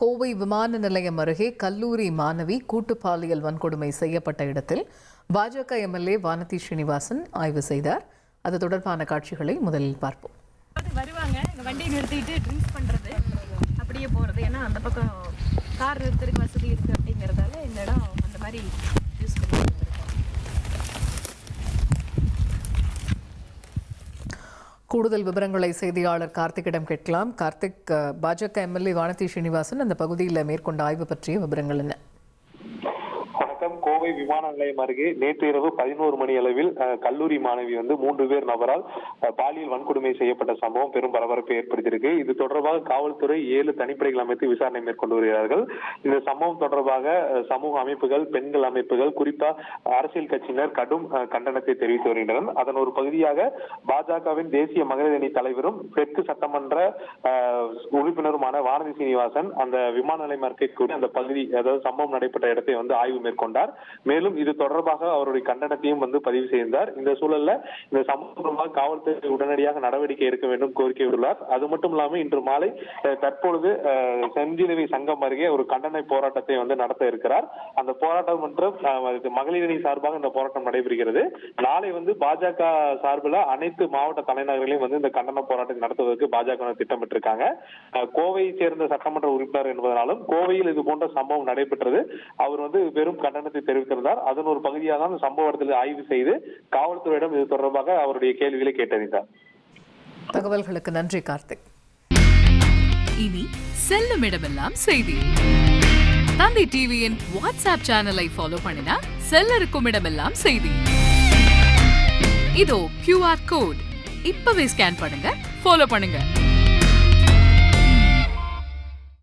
கோவை விமான நிலையம் அருகே கல்லூரி மாணவி கூட்டு பாலியல் வன்கொடுமை செய்யப்பட்ட இடத்தில் பாஜக எம்எல்ஏ வானதி ஸ்ரீனிவாசன் ஆய்வு செய்தார். அது தொடர்பான காட்சிகளை முதலில் பார்ப்போம். வருவாங்க. வண்டியை நிறுத்திட்டு ட்ரிங்க்ஸ் பண்ணுறது அப்படியே போகிறது ஏன்னா அந்த பக்கம் கார் நிறுத்துறதுக்கு வசதி இருக்குது அப்படிங்கிறதால இந்த இடம் அந்த மாதிரி கூடுதல் விவரங்களை செய்தியாளர் கார்த்திக்கிடம் கேட்கலாம். கார்த்திக் பாஜக எம்எல்ஏ வானதி ஸ்ரீனிவாசன் அந்த பகுதியில் மேற்கொண்ட ஆய்வு பற்றிய விவரங்கள் என்ன? மாவட்டம் கோவை விமான நிலையம் அருகே நேற்று இரவு பதினோரு மணி அளவில் கல்லூரி மாணவி வந்து மூன்று பேர் நபரால் பாலியல் வன்கொடுமை செய்யப்பட்ட சம்பவம் பெரும் பரபரப்பை ஏற்படுத்தியிருக்கு. இது தொடர்பாக காவல்துறை ஏழு தனிப்படைகள் அமைத்து விசாரணை மேற்கொண்டு வருகிறார்கள். இந்த சம்பவம் தொடர்பாக சமூக அமைப்புகள் பெண்கள் அமைப்புகள் குறிப்பா அரசியல் கட்சியினர் கடும் கண்டனத்தை தெரிவித்து வருகின்றனர். அதன் ஒரு பகுதியாக பாஜகவின் தேசிய மகளிர் அணி தலைவரும் தெற்கு சட்டமன்ற உறுப்பினருமான வானதி சீனிவாசன் அந்த விமான நிலையம் அருகே கூடி அந்த பகுதி அதாவது சம்பவம் நடைபெற்ற இடத்தை வந்து ஆய்வு மேற்கொண்டார். மேலும் இது தொடர்பாக அவருடைய கண்டனத்தையும் வந்து பதிவு செய்தார். இந்த சூழல்ல இந்த சம்பவமாக காவல்துறை உடனடியாக நடவடிக்கை எடுக்க வேண்டும் கோரிக்கை விடுத்தார் அது மட்டும் இல்லாம இன்று மாலை தற்பொழுது செஞ்சிலுவை சங்கம் அருகே ஒரு கண்டன போராட்டத்தை வந்து நடத்த இருக்கிறார். அந்த போராட்டம் மற்றும் மகளிரணி சார்பாக இந்த போராட்டம் நடைபெறுகிறது. நாளை வந்து பாஜக சார்பில் அனைத்து மாவட்ட தலைநகர்களையும் வந்து இந்த கண்டன போராட்டம் நடத்துவதற்கு பாஜக திட்டமிட்டிருக்காங்க. கோவையை சேர்ந்த சட்டமன்ற உறுப்பினர் என்பதனாலும் கோவையில் இது போன்ற சம்பவம் நடைபெற்றது. அவர் வந்து வெறும் கண்டன கண்டனத்தை தெரிவித்திருந்தார். அதன் ஒரு பகுதியாக தான் சம்பவ இடத்தில் ஆய்வு செய்து காவல்துறையிடம் இது தொடர்பாக அவருடைய கேள்விகளை கேட்டறிந்தார். தகவல்களுக்கு நன்றி கார்த்திக். இனி செல்லும் இடமெல்லாம் செய்தி. தந்தி டிவியின் வாட்ஸ்அப் சேனலை ஃபாலோ பண்ணினா செல்ல இருக்கும் இடமெல்லாம் செய்தி. இதோ கியூஆர் கோட் இப்பவே ஸ்கேன் பண்ணுங்க ஃபாலோ பண்ணுங்க.